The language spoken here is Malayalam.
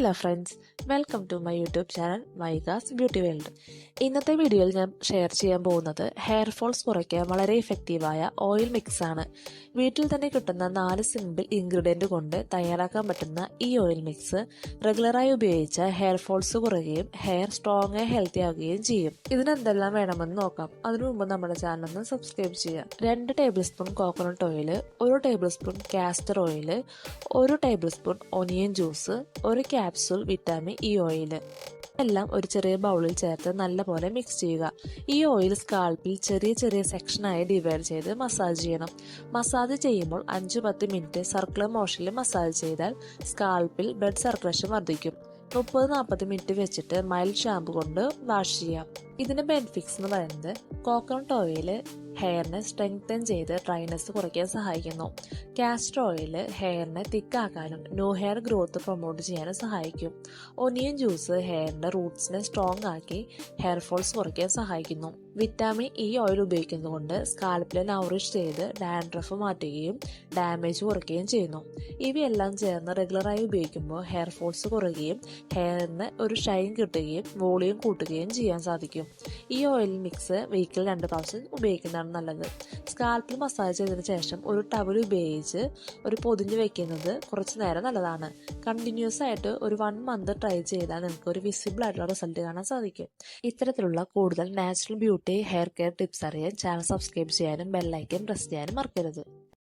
Hello friends welcome to my YouTube channel മൈഗാസ് beauty world. ഇന്നത്തെ വീഡിയോയിൽ ഞാൻ ഷെയർ ചെയ്യാൻ പോകുന്നത് ഹെയർ ഫോൾസ് കുറയ്ക്കാൻ വളരെ ഇഫക്റ്റീവായ ഓയിൽ മിക്സ് ആണ്. വീട്ടിൽ തന്നെ കിട്ടുന്ന നാല് സിമ്പിൾ ഇൻഗ്രീഡിയന്റ് കൊണ്ട് തയ്യാറാക്കാൻ പറ്റുന്ന ഈ ഓയിൽ മിക്സ് റെഗുലറായി ഉപയോഗിച്ച ഹെയർ ഫോൾസ് കുറയുകയും ഹെയർ സ്ട്രോങ് ഹെൽത്തി ആവുകയും ചെയ്യും. ഇതിനെന്തെല്ലാം വേണമെന്ന് നോക്കാം. അതിനു മുമ്പ് നമ്മുടെ ചാനൽ ഒന്ന് സബ്സ്ക്രൈബ് ചെയ്യാം രണ്ട് ടേബിൾ സ്പൂൺ കോക്കനട്ട് ഓയിൽ ഒരു ടേബിൾ സ്പൂൺ കാസ്റ്റർ ഓയിൽ ഒരു ടേബിൾ സ്പൂൺ ഒനിയൻ ജ്യൂസ് ഒരു ക്യാപ്സൂൾ വിറ്റാമിൻ ഇ ഓയിൽ എല്ലാം ഒരു ചെറിയ ബൗളിൽ ചേർത്ത് നല്ലപോലെ മിക്സ് ചെയ്യുക. ഈ ഓയിൽ സ്കാൾപ്പിൽ ചെറിയ ചെറിയ സെക്ഷനായി ഡിവൈഡ് ചെയ്ത് മസാജ് ചെയ്യണം. മസാജ് ചെയ്യുമ്പോൾ അഞ്ചു പത്ത് മിനിറ്റ് സർക്കുലർ മോഷനിൽ മസാജ് ചെയ്താൽ സ്കാൾപ്പിൽ ബ്ലഡ് സർക്കുലേഷൻ വർദ്ധിക്കും. മുപ്പത് നാൽപ്പത് മിനിറ്റ് വെച്ചിട്ട് മൈൽഡ് ഷാമ്പു കൊണ്ട് വാഷ് ചെയ്യാം. ഇതിന്റെ ബെനിഫിറ്റ്സ് എന്ന് പറയുന്നത് കോക്കനട്ട് ഓയിൽ ഹെയറിനെ സ്ട്രെങ്തൻ ചെയ്ത് ഡ്രൈനെസ് കുറയ്ക്കാൻ സഹായിക്കുന്നു. കാസ്റ്റർ ഓയിൽ ഹെയറിനെ തിക്കാക്കാനും ന്യൂ ഹെയർ ഗ്രോത്ത് പ്രൊമോട്ട് ചെയ്യാനും സഹായിക്കും. ഒനിയൻ ജ്യൂസ് ഹെയറിന്റെ റൂട്ട്സിനെ സ്ട്രോങ് ആക്കി ഹെയർ ഫോൾസ് കുറയ്ക്കാൻ സഹായിക്കുന്നു. വിറ്റാമിൻ ഇ ഓയിൽ ഉപയോഗിക്കുന്നതുകൊണ്ട് സ്കാൽപ്പിലെ നൗറിഷ് ചെയ്ത് ഡാൻഡ്രഫ് മാറ്റുകയും ഡാമേജ് കുറയ്ക്കുകയും ചെയ്യുന്നു. ഇവയെല്ലാം ചേർന്ന് റെഗുലറായി ഉപയോഗിക്കുമ്പോൾ ഹെയർ ഫോൾസ് കുറയുകയും ഹെയറിന് ഒരു ഷൈൻ കിട്ടുകയും വോളിയം കൂട്ടുകയും ചെയ്യാൻ സാധിക്കും. ഈ ഓയിൽ മിക്സ് വീക്കിൽ രണ്ട് പ്രാവശ്യം ഉപയോഗിക്കുന്നതാണ് നല്ലത്. സ്കാൽപ്പിൽ മസാജ് ചെയ്തതിനു ശേഷം ഒരു ടവൽ ഉപയോഗിച്ച് ഒരു പൊതിഞ്ഞ് വെക്കുന്നത് കുറച്ച് നേരം നല്ലതാണ്. കണ്ടിന്യൂസ് ആയിട്ട് ഒരു വൺ മന്ത് ട്രൈ ചെയ്താൽ നിങ്ങൾക്ക് ഒരു വിസിബിൾ ആയിട്ടുള്ള റിസൾട്ട് കാണാൻ സാധിക്കും. ഇത്തരത്തിലുള്ള കൂടുതൽ natural beauty hair care tips അറിയാൻ ചാനൽ സബ്സ്ക്രൈബ് ചെയ്യാനും ബെല്ലൈക്കൻ പ്രസ് ചെയ്യാനും മറക്കരുത്.